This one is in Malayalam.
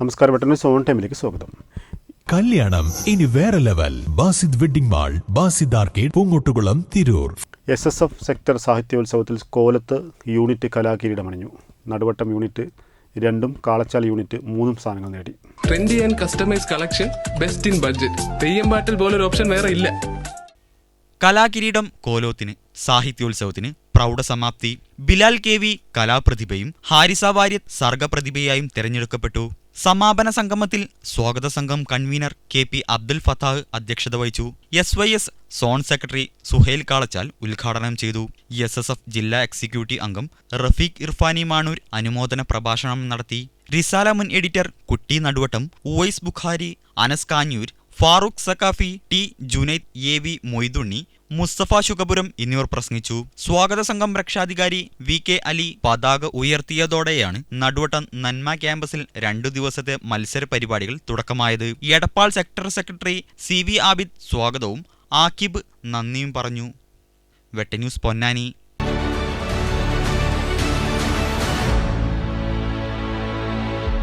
നമസ്കാരം പെട്ടെന്ന് സോൺ ടൈമിലേക്ക് സ്വാഗതം. കല്യാണം ഇനി വേറെ level. Basid wedding mall Basid arcade Poongottukulam Tirur. S S F sector സാഹിത്യോത്സവത്തിൽ Kolath unit കലാകിരീടമണിഞ്ഞു നടുവട്ടം യൂണിറ്റ് രണ്ടും കാളച്ചാൽ യൂണിറ്റ് മൂന്നും സ്ഥാനങ്ങൾ നേടി. Trendy and customise collection best in budget Theyyam പാട്ടിൽ പോലൊരു ഓപ്ഷൻ വേറെ ഇല്ല. കലാകിരീടം കോലോത്തിന് സാഹിത്യോത്സവത്തിന് പ്രൗഢസമാപ്തി. ബിലാൽ കെ വി കലാപ്രതിഭയും ഹാരിസ വാര്യത്ത് സർഗപ്രതിഭയായും തെരഞ്ഞെടുക്കപ്പെട്ടു. സമാപന സംഗമത്തിൽ സ്വാഗത സംഘം convener K P Abdul Fathah അധ്യക്ഷത വഹിച്ചു. S Y S zone secretary Suhail Kalachal ഉദ്ഘാടനം ചെയ്തു. എസ് എസ് എഫ് ജില്ലാ എക്സിക്യൂട്ടീവ് അംഗം റഫീഖ് ഇർഫാനി മാണൂർ അനുമോദന പ്രഭാഷണം നടത്തി. റിസാല മുൻ editor Kutty Naduvattam Uvais Bukhari Anas Kanjoor Farooq Saqafi T Junaid A V Moythunni Musthafa Shukapuram എന്നിവർ പ്രസംഗിച്ചു. സ്വാഗത സംഘം രക്ഷാധികാരി വി കെ അലി പതാക ഉയർത്തിയതോടെയാണ് നടുവട്ടം നന്മ ക്യാമ്പസിൽ രണ്ടു ദിവസത്തെ മത്സര പരിപാടികൾ തുടക്കമായത്. Edappal sector secretary C V Abid സ്വാഗതവും ആക്കിബ് നന്ദിയും പറഞ്ഞു. വെട്ടന്യൂസ് പൊന്നാനി.